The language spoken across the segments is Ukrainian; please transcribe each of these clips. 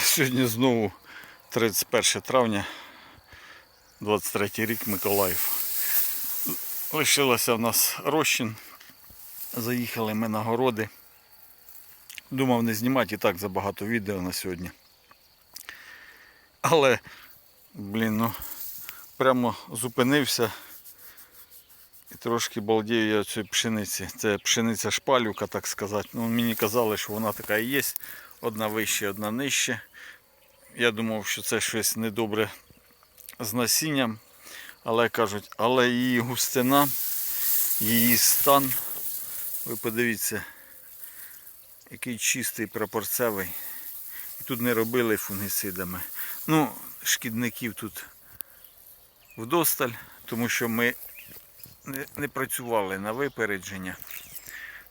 Сьогодні знову 31 травня, 23 рік Миколаїв. Лишилося в нас розчин. Заїхали ми на городи. Думав не знімати і так забагато відео на сьогодні. Але, блін, ну прямо зупинився і трошки балдію я цієї пшениці. Це пшениця шпалюка, так сказати. Ну, мені казали, що вона така і є. Одна вище, одна нижче. Я думав, що це щось недобре з насінням. Але кажуть, але її густина, її стан. Ви подивіться, який чистий прапорцевий. І тут не робили фунгіцидами. Ну, шкідників тут вдосталь, тому що ми не працювали на випередження.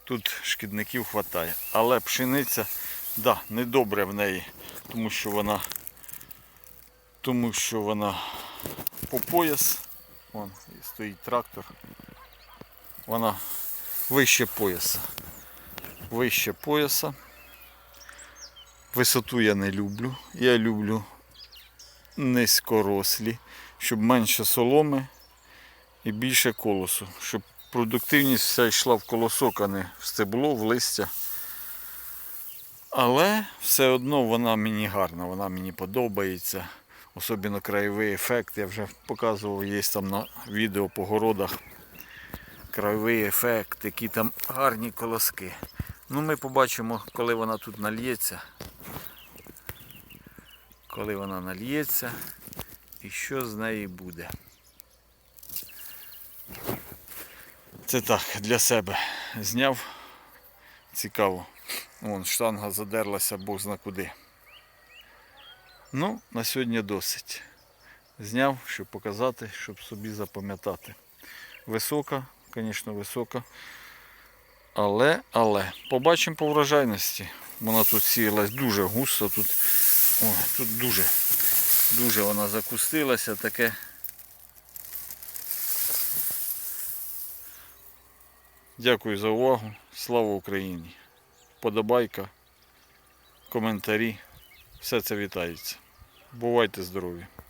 Тут шкідників вистачає. Але пшениця, да, недобре в неї, тому що вона тому що вона по пояс. Вон стоїть трактор. Вона вище пояса. Вище пояса. Висоту я не люблю. Я люблю низькорослі, щоб менше соломи і більше колосу. Щоб продуктивність вся йшла в колосок, а не в стебло, в листя. Але все одно вона мені гарна, вона мені подобається. Особливо краєвий ефект. Я вже показував, є там на відео по городах. Краєвий ефект, які там гарні колоски. Ну ми побачимо, коли вона тут нальється. Коли вона нальється і що з неї буде. Це так, для себе зняв. Цікаво. Вон штанга задерлася, бог зна куди. Ну, на сьогодні досить. Зняв, щоб показати, щоб собі запам'ятати. Висока, звісно, висока. Але, але, побачимо по врожайності. Вона тут сіялась дуже густо, тут, о, тут дуже, дуже вона закустилася, таке. Дякую за увагу. Слава Україні! Подобайка, коментарі. Все це вітається. Бувайте здорові!